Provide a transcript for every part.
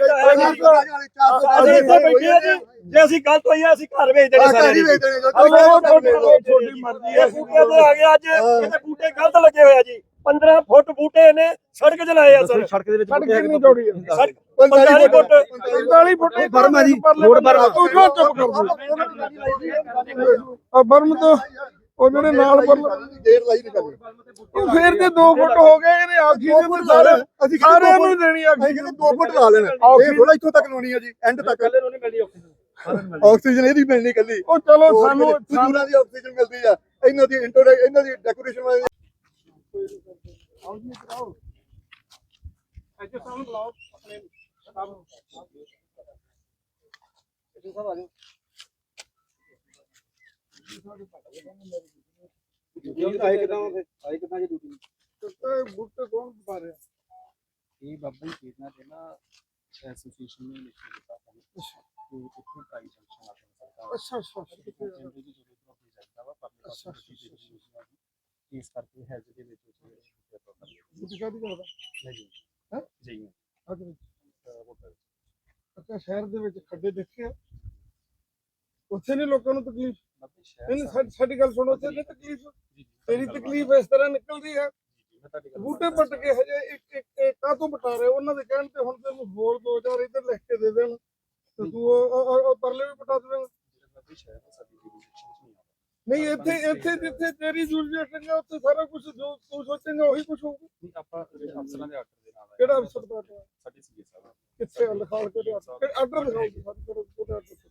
ਨਹੀਂ। ਅਸੀਂ ਇੱਥੇ ਬੈਠੇ ਆ ਜੀ। ਜੇ ਅਸੀਂ ਗਲਤ ਹੋਈ ਆ ਅਸੀਂ ਘਰ ਵੇਚ ਦੇਣੇ ਸਾਰੇ ਜੀ। ਉਹ ਤੁਹਾਡੀ ਮਰਜ਼ੀ ਹੈ। ਇਹ ਬੂਟੇ ਤੇ ਆ ਗਏ ਅੱਜ ਇਹਦੇ ਬੂਟੇ ਗਲਤ ਲੱਗੇ ਹੋਏ ਆ ਜੀ। 15 ਫੁੱਟ ਬੂਟੇ ਇਹਨੇ ਸੜਕ 'ਚ ਲਾਏ ਆ ਸਰ। ਸੜਕ ਦੇ ਵਿੱਚ ਸੜਕ ਕਿੰਨੀ ਚੌੜੀ ਹੈ ਸੜਕ 45 ਫੁੱਟ। 45 ਫੁੱਟ ਬਰਮ ਹੈ ਜੀ, ਰੋਡ ਬਰਮ। ਤੂੰ ਕਿਉਂ ਚੁੱਪ ਕਰ ਆ ਬਰਮ ਤੋਂ ਉਹ ਜਿਹੜੇ ਨਾਲ ਬਰਮ ਦੇਰ ਲਾਈ ਨਹੀਂ ਕਰਨੀ ਉਹ ਫੇਰ ਤੇ 2 ਫੁੱਟ ਹੋ ਗਏ ਇਹਨੇ ਆਖੀ ਦੇ ਸਾਰੇ ਅਸੀਂ ਸਾਰਿਆਂ ਨੂੰ ਦੇਣੀ ਅਸੀਂ ਆਖੀ ਕਹਿੰਦੇ 2 ਫੁੱਟ ਲਾ ਲੈਣਾ। ਇਹ ਥੋੜਾ ਇੱਥੋਂ ਤੱਕ ਲਾਉਣੀ ਹੈ ਜੀ ਐਂਡ ਤੱਕ। ਆਕਸੀਜਨ। ਇਹਦੀ ਮਿਲਣੀ ਕੱਲੀ ਉਹ ਚਲੋ ਸਾਨੂੰ ਦੂਰਾਂ ਦੀ ਆਕਸੀਜਨ ਮਿਲਦੀ ਆ। ਇਹਨਾਂ ਦੀ ਇੰਟਰੋ ਇਹਨਾਂ ਦੀ ਡੈਕੋਰੇਸ਼ਨ ਵਾਲੀ ਆਏ ਕਿਦਾਂ ਆਏ ਕਿਦਾਂ ਜੀ ਡਿਊਟੀ ਇਹ ਬੂਟੇ ਕੌਣ ਪਾ ਰਿਹਾ ਇਹ ਬਾਬਾ ਜੀ ਕੀਰਨਾ ਦੇ ਨਾ ਐਸੋਸੀਏਸ਼ਨ ਨੇ ਲਿਖ ਕੇ ਦਿੱਤਾ ਸਾਨੂੰ ਤੇ ਇੱਥੇ ਪ੍ਰਾਈਸ ਜੰਕਸ਼ਨ ਆ ਸਕਦਾ ਅੱਛਾ ਅੱਛਾ ਜਨਰਲ ਦੀ ਜ਼ਰੂਰਤ ਹੋ ਸਕਦਾ ਵਾ ਪਬਲਿਕ ਅੱਛਾ, ਹਸਪਤਾਲ ਇਸ ਕਰਕੇ ਹੈਲਥ ਦੇ ਵਿੱਚ ਬੂਟੇ ਕਾਦੀ ਕਰਦਾ ਨਹੀਂ ਹੈਂ? ਜੀ ਅੱਛਾ ਅੱਛਾ ਸ਼ਹਿਰ ਦੇ ਵਿੱਚ ਖੱਡੇ ਦੇਖੇ ਆ ਉੱਥੇ ਨਹੀਂ ਲੋਕਾਂ ਨੂੰ ਤਕਲੀਫ। ਨਹੀਂ ਸਾਡੀ- ਸਾਡੀ ਗੱਲ ਸੁਣੋ ਉੱਥੇ ਨਹੀਂ ਤਕਲੀਫ। ਤੇਰੀ ਤਕਲੀਫ ਇਸ ਤਰ੍ਹਾਂ ਨਿਕਲਦੀ ਗੱਲ ਬੂਟੇ ਪੱਟ ਕੇ ਹਜੇ ਇੱਕ ਇੱਕ ਇੱਕ ਕਾਹਤੋਂ ਪਟਾ ਰਹੇ ਉਹਨਾਂ ਦੇ ਕਹਿਣ ਤੇ ਹੁਣ ਤੈਨੂੰ ਹੋਰ ਦੋ ਚਾਰ ਇੱਧਰ ਲਿਖ ਕੇ ਦੇ ਦੇਣ। ਤੇ ਤੂੰ ਉਹ- ਉਹ ਉਹ- ਉਹ ਪਰਲੇ ਵੀ ਪਟਾ ਦੇਵੇਂਗਾ ਨਹੀਂ ਇੱਥੇ ਇੱਥੇ ਜਿੱਥੇ ਤੇਰੀ ਜੁਰਜੈਕਸ਼ਨ ਹੈ ਉੱਥੇ ਸਾਰਾ ਕੁਝ ਜੋ ਤੂੰ ਸੋਚੇਂਗਾ ਉਹੀ ਕੁਝ ਹੋਊਗਾ। ਨਹੀਂ ਆਪਾਂ ਅਫਸਰਾਂ ਦੇ ਆਰਡਰ ਦੇ ਨਾਲ ਆਏ ਕਿਹੜਾ ਅਫਸਰ ਦਾ ਸਾਹਿਬ ਕਿੱਥੇ ਆ? ਲਿਖਾਲ ਕੇ ਆਰਡਰ? ਦਿਖਾਓ ਜੀ ਸਾਡੇ ਕੋਲ ਕਿਹੜਾ ਆਰਡਰ?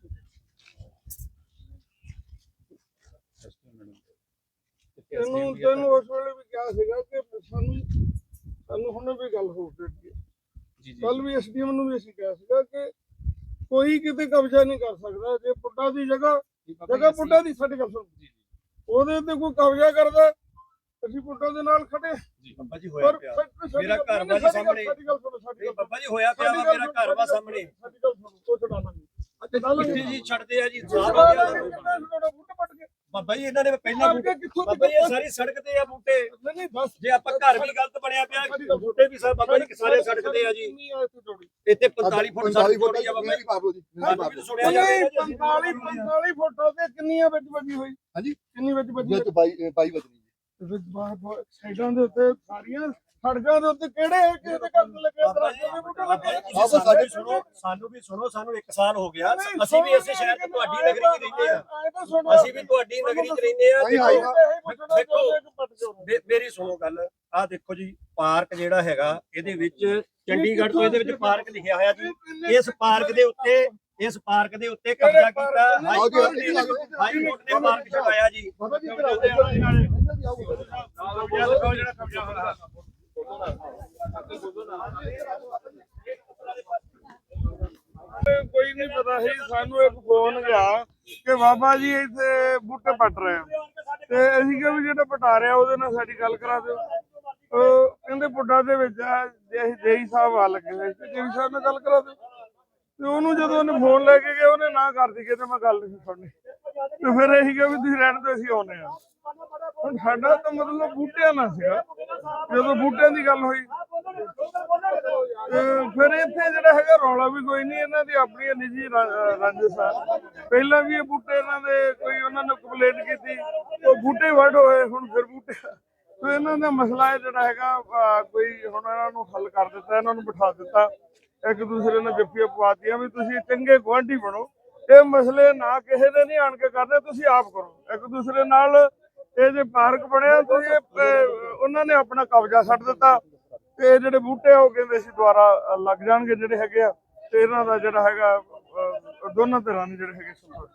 ਤੈਨੂੰ ਤੈਨੂੰ ਉਸ ਵੇਲੇ ਵੀ ਕਿਹਾ ਸੀਗਾ ਕਿ ਸਾਨੂੰ ਸਾਨੂੰ ਹੁਣੇ ਵੀ ਗੱਲ ਹੋ ਗਈ ਜੀ ਜੀ ਕੱਲ ਵੀ ਐਸਡੀਐਮ ਨੂੰ ਵੀ ਅਸੀਂ ਕਿਹਾ ਸੀਗਾ ਕਿ ਕੋਈ ਕਿਤੇ ਕਬਜ਼ਾ ਨਹੀਂ ਕਰ ਸਕਦਾ। ਜੇ ਪੁੱਡਾ ਦੀ ਜਗ੍ਹਾ ਜਗ੍ਹਾ ਪੁੱਡਾ ਦੀ ਸਾਡੀ ਸੁਣ। ਜੀ ਜੀ। ਉਹਦੇ ਤੇ ਕੋਈ ਕਬਜ਼ਾ ਕਰਦਾ ਅਸੀਂ ਪੁੱਡਾ ਦੇ ਨਾਲ ਖੜੇ। ਜੀ ਬੱਬਾ ਜੀ ਹੋਇਆ ਪਿਆ। ਮੇਰਾ ਘਰ ਵਾ ਸਾਹਮਣੇ। ਬੱਬਾ ਜੀ ਹੋਇਆ ਪਿਆ ਮੇਰਾ ਘਰ ਵਾ ਸਾਹਮਣੇ। ਸਾਡੀ ਗੱਲ ਸੁਣੋ। ਜੀ ਛੱਡਦੇ ਆ ਜੀ ਸਾਰਾ ਪੱਟ ਬੱਬਾ ਜੀ ਇਹਨਾਂ ਨੇ ਪਹਿਲਾਂ ਅੱਗੇ ਕਿੱਥੋਂ ਬੱਬਾ ਜੀ ਇਹ ਸਾਰੀ ਸੜਕ ਤੇ ਆ ਬੂਟੇ। ਨਹੀਂ ਨਹੀਂ ਬਸ। ਜੇ ਆਪਾਂ ਘਰ ਵੀ ਗਲਤ ਬਣਿਆ ਪਿਆ ਬੂਟੇ ਵੀ ਸਰ ਬੱਬਾ ਜੀ ਸਾਰੇ ਸੜਕ ਤੇ ਆ ਜੀ। ਕਿੰਨੀ ਆ ਇੱਥੇ ਜੋੜੀ? ਇੱਥੇ 45 ਫੁੱਟ 45 ਸੜਕ ਫੁੱਟ ਆ ਬੱਬਾ ਜੀ। ਪਾਪ ਲੋ ਜੀ ਸਾਨੂੰ ਵੀ ਤਾਂ ਸੁਣਿਆ ਨਹੀਂ ਜਾਂਦਾ 45 45 ਫੁੱਟ ਤੇ ਕਿੰਨੀਆਂ ਵਿੱਚ ਵੱਜੀ ਹੋਈ? ਹਾਂਜੀ। ਕਿੰਨੀ ਵਿੱਚ ਵੱਜੀ ਵਿੱਚ 22 22 ਵਜਣੀ ਜੀ। ਵਿੱਚ ਬਾਹਰ ਬਾਹਰ ਸਾਈਡਾਂ ਦੇ ਉੱਤੇ ਸਾਰੀਆਂ ਸੜਕਾਂ ਦੇ ਉੱਤੇ ਕਿਹੜੇ ਕਿਸੇ ਦੇ ਘਰ ਨੂੰ ਲੱਗੇ ਤੁਸੀਂ ਸਾਡੇ ਸੁਣੋ ਸਾਨੂੰ ਵੀ ਸੁਣੋ ਸਾਨੂੰ 1 ਸਾਲ ਹੋ ਗਿਆ। ਅਸੀਂ ਵੀ ਇਸੇ ਸ਼ਹਿਰ 'ਚ ਤੁਹਾਡੀ ਨਗਰੀ 'ਚ ਰਹਿੰਦੇ ਆ ਅਸੀਂ ਵੀ ਤੁਹਾਡੀ ਨਗਰੀ 'ਚ ਰਹਿੰਦੇ ਆ ਦੇਖੋ ਮੇਰੀ ਸੁਣੋ ਗੱਲ ਆਹ ਦੇਖੋ ਜੀ ਪਾਰਕ ਜਿਹੜਾ ਹੈਗਾ ਇਹਦੇ ਵਿੱਚ ਚੰਡੀਗੜ੍ਹ ਤੋਂ ਇਹਦੇ ਵਿੱਚ ਪਾਰਕ ਲਿਖਿਆ ਹੋਇਆ ਜੀ। ਇਸ ਪਾਰਕ ਦੇ ਉੱਤੇ ਇਸ ਪਾਰਕ ਦੇ ਉੱਤੇ ਕਬਜ਼ਾ ਕੀਤਾ ਹਾਈ ਕੋਰਟ ਨੇ ਹਾਈ ਕੋਰਟ ਨੇ ਪਾਰਕ ਛਡਾਇਆ ਜੀ। ਬਾਬਾ ਜੀ ਇੱਧਰ ਆਓ ਨਹੀਂ ਪਤਾ ਸੀ, ਸਾਨੂੰ ਇੱਕ ਫੋਨ ਗਿਆ ਕਿ ਬਾਬਾ ਜੀ ਇੱਥੇ ਬੂਟੇ ਪੱਟ ਰਹੇ ਆ। ਤੇ ਅਸੀਂ ਕਿਹਾ ਵੀ ਜਿਹੜਾ ਪਟਾ ਰਿਹਾ ਉਹਦੇ ਨਾਲ ਸਾਡੀ ਗੱਲ ਕਰਾ ਦਿਓ। ਕਹਿੰਦੇ ਪੁੱਡਾ ਦੇ ਵਿੱਚ ਜੇ ਜੇਈ ਸਾਹਿਬ ਆ ਲੱਗੇ ਹੋਏ ਸੀ ਜੇਈ ਸਾਹਿਬ ਨਾਲ ਗੱਲ ਕਰਾ ਦਿਓ। ਤੇ ਉਹਨੂੰ ਜਦੋਂ ਉਹਨੇ ਫੋਨ ਲੈ ਕੇ ਗਿਆ ਉਹਨੇ ਨਾ ਕਰ ਦਿੱਤੀ ਕਿ ਮੈਂ ਗੱਲ ਨਹੀਂ ਸੁਣਨੀ। ਤੇ ਫਿਰ ਅਸੀਂ ਕਿਹਾ ਵੀ ਤੁਸੀਂ ਰਹਿਣ ਤੋਂ ਅਸੀਂ ਆਉਨੇ ਆ ਹੁਣ ਸਾਡਾ ਤਾਂ ਮਤਲਬ ਬੂਟਿਆਂ ਨਾਲ ਸੀਗਾ। ਜਦੋਂ ਬੂਟਿਆਂ ਦੀ ਗੱਲ ਹੋਈ ਫਿਰ ਇੱਥੇ ਜਿਹੜਾ ਹੈਗਾ ਰੌਲਾ ਵੀ ਕੋਈ ਨਹੀਂ, ਇਹਨਾਂ ਦੀ ਆਪਣੀ ਨਿੱਜੀ ਰੰਜਿਸ਼ ਪਹਿਲਾਂ ਵੀ ਇਹ ਬੂਟੇ ਇਹਨਾਂ ਦੇ ਕੋਈ ਉਹਨਾਂ ਨੇ ਕੰਪਲੇਂਟ ਕੀਤੀ, ਉਹ ਬੂਟੇ ਵੱਢ ਹੋਏ, ਹੁਣ ਫਿਰ ਬੂਟੇ ਤੇ ਇਹਨਾਂ ਦਾ ਮਸਲਾ ਜਿਹੜਾ ਹੈਗਾ ਕੋਈ ਹੁਣ ਇਹਨਾਂ ਨੂੰ ਹੱਲ ਕਰ ਦਿੱਤਾ, ਇਹਨਾਂ ਨੂੰ ਬਿਠਾ ਦਿੱਤਾ। ਇੱਕ ਦੂਸਰੇ ਨਾਲ ਜੱਫੀਆਂ ਪਵਾਤੀਆਂ ਵੀ ਤੁਸੀਂ ਚੰਗੇ ਗੁਆਂਢੀ ਬਣੋ। ਇਹ ਮਸਲੇ ਨਾ ਕਿਸੇ ਦੇ ਨਹੀਂ ਆਣ ਕੇ ਕਰਨੇ ਤੁਸੀਂ ਆਪ ਕਰੋ। ਇੱਕ ਦੂਸਰੇ ਨਾਲ ਇਹ ਜੇ ਪਾਰਕ ਬਣਿਆ, ਤੁਸੀਂ ਉਹਨਾਂ ਨੇ ਆਪਣਾ ਕਬਜ਼ਾ ਛੱਡ ਦਿੱਤਾ। ਤੇ ਜਿਹੜੇ ਬੂਟੇ ਆ ਉਹ ਕਹਿੰਦੇ ਸੀ ਦੁਬਾਰਾ ਲੱਗ ਜਾਣਗੇ ਜਿਹੜੇ ਹੈਗੇ ਆ। ਤੇ ਇਹਨਾਂ ਦਾ ਜਿਹੜਾ ਹੈਗਾ ਦੋਨਾਂ ਧਿਰਾਂ ਦੇ ਜਿਹੜੇ ਹੈਗੇ ਸੰਤੋਸ਼